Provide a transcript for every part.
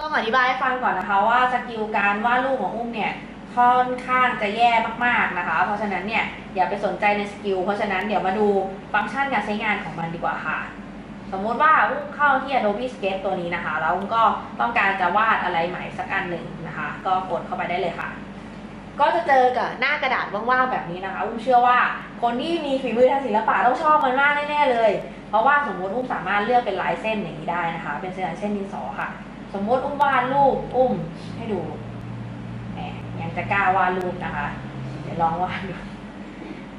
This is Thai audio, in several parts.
ต้องอธิบายให้ฟังก่อนนะคะว่าสกิลการวาดรูปของอุ้มเนี่ยค่อนข้างจะแย่มากๆนะคะ เพราะฉะนั้นเนี่ยอย่าไปสนใจในสกิล เพราะฉะนั้นเดี๋ยวมาดูฟังก์ชันการใช้งานของมันดีกว่าค่ะ สมมติว่าอุ้มเข้าที่ Adobe Sketch ตัวนี้นะคะ แล้วอุ้มก็ต้องการจะวาดอะไรใหม่สักอันหนึ่งนะคะ ก็กดเข้าไปได้เลยค่ะ ก็จะเจอกับหน้ากระดาษว่างๆแบบนี้นะคะอุ้มเชื่อว่าคนที่มีฝีมือทางศิลปะต้องชอบมันมากแน่ๆเลย เพราะว่าสมมติอุ้มสามารถเลือกเป็นลายเส้นอย่างนี้ได้นะคะ เป็นเส้นเส้นดินสอค่ะ สมมติอุ้มวาดรูปอุ้มให้ดูแหมยังจะกล้าวาดรูปนะคะ เดี๋ยวลองวาดดู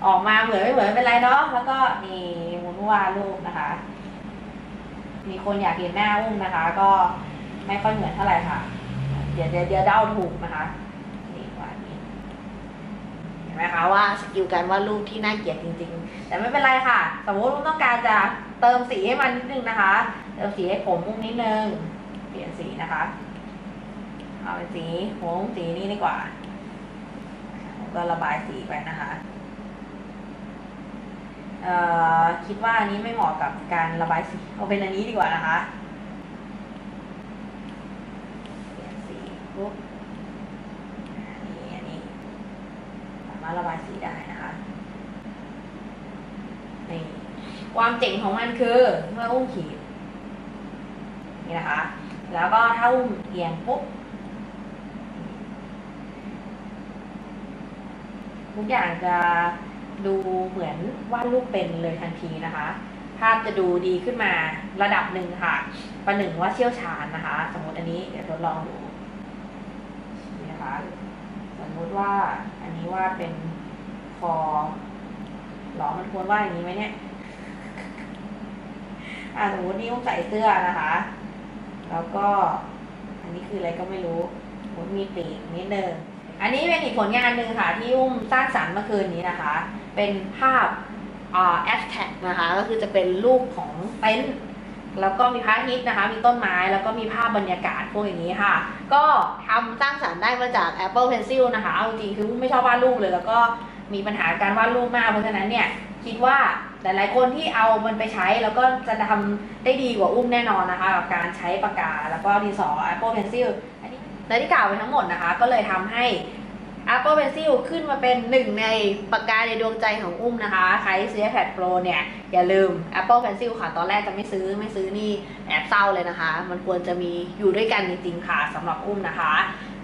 ออกมาเหมือนไม่เหมือนเป็นไรเนาะแล้วก็นี่มุนวาดรูปนะคะ มีคนอยากเห็นหน้าอุ้มนะคะ ก็ไม่ค่อยเหมือนเท่าไหร่ค่ะ เดี๋ยวเดี๋ยวเดาถูกนะคะ นไหมคะว่าสกิลการวาดรูปที่น่าเกลียดจริงๆ แต่ไม่เป็นไรค่ะ สมมติอุ้มต้องการจะเติมสีให้มันนิดนึงนะคะ เติมสีให้ผมอุ้มนิดนึง เปลี่ยนสีนะคะ เอาเป็นสีหัวสีนี้ดีกว่าก็ระบายสีไปนะคะเอ่อคิดว่าอันนี้ไม่เหมาะกับการระบายสีเอาเป็นอันนี้ดีกว่านะคะ เปลี่ยนสีปุ๊บอันนี้อันนี้ สารถระบายสีได้นะคะนี่ความเจ๋งของมันคือเมื่ออุ้มขีดนี่นะคะ แล้วก็ถ้าอุ้มเอียงปุ๊บทุกอย่างจะดูเหมือนวาดรูปเป็นเลยทันทีนะคะ ภาพจะดูดีขึ้นมาระดับหนึ่งค่ะ ประหนึ่งว่าเชี่ยวชาญนะคะ สมมติอันนี้เดี๋ยวทดลองดูนี่นะคะ มมุติว่า อันนี้วาดเป็นคอหรอมันควรวาดอย่างนี้ไหมเนี่ยอ่าสมมตินี่ต้องใส่เสื้อนะคะ แล้วก็ อันนี้คืออะไรก็ไม่รู้สมมติมีปีกนิดนึงอันนี้เป็นอีกผลงานหนึ่งค่ะ ที่อุ้มสร้างสรรค์เมื่อคืนนี้นะคะ เป็นภาพอ่าแอสแท็กนะคะ ก็คือจะเป็นรูปของเต็นท์ แล้วก็มีพระอาทิตย์นะคะ มีต้นไม้แล้วก็มีภาพบรรยากาศพวกอย่างนี้ค่ะ ก็ทำสร้างสรรค์ได้มาจาก Apple Pencil นะคะเอาจริงคืออุ้มไม่ชอบวาดรูปเลย แล้วก็มีปัญหาการวาดรูปมากเพราะฉะนั้นเนี่ยคิดว่าหลาย ๆ คนที่เอามันไปใช้แล้วก็จะทำได้ดีกว่าอุ้มแน่นอนนะคะกับการใช้ปากกาแล้วก็ดินสอ Apple Pencil และที่กล่าวไปทั้งหมดนะคะ ก็เลยทำให้ Apple Pencil ขึ้นมาเป็นหนึ่งในปากกาในดวงใจของอุ้มนะคะ ใครที่ซื้อ iPad Pro เนี่ย อย่าลืม Apple Pencil ค่ะ ตอนแรกจะไม่ซื้อไม่ซื้อนี่แอบเศร้าเลยนะคะ มันควรจะมีอยู่ด้วยกันจริงๆค่ะสำหรับอุ้มนะคะ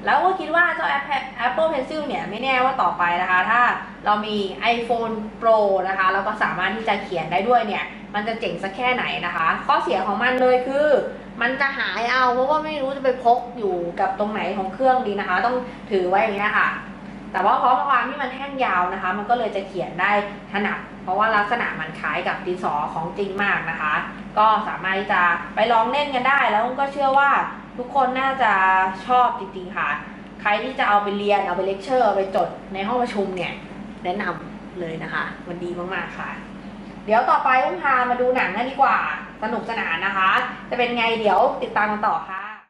แล้วก็คิดว่าเจ้า Apple Apple Pencil เนี่ยไม่แน่ว่าต่อไปนะคะ ถ้าเรามี iPhone Pro นะคะแล้วก็สามารถที่จะเขียนได้ด้วยเนี่ย มันจะเจ๋งสักแค่ไหนนะคะ ข้อเสียของมันเลยคือ มันจะหายเอาเพราะว่าไม่รู้จะไปพกอยู่กับตรงไหนของเครื่องดีนะคะ ต้องถือไว้อย่างนี้ยค่ะ แต่ว่าเพราะความที่มันแท่งยาวนะคะ มันก็เลยจะเขียนได้ถนัดเพราะว่าลักษณะมันคล้ายกับดินสอของจริงมากนะคะ ก็สามารถที่จะไปลองเล่นกันได้ แล้วก็เชื่อว่าทุกคนน่าจะชอบจริงๆค่ะ ใครที่จะเอาไปเรียนเอาไปเลคเชอร์เอาไปจดในห้องประชุมเนี่ยแนะนำเลยนะคะ มันดีมากๆค่ะ เดี๋ยวต่อไปอุ้มพามาดูหนังกันดีกว่า สนุกสนานนะคะ จะเป็นไงเดี๋ยวติดตามกันต่อค่ะ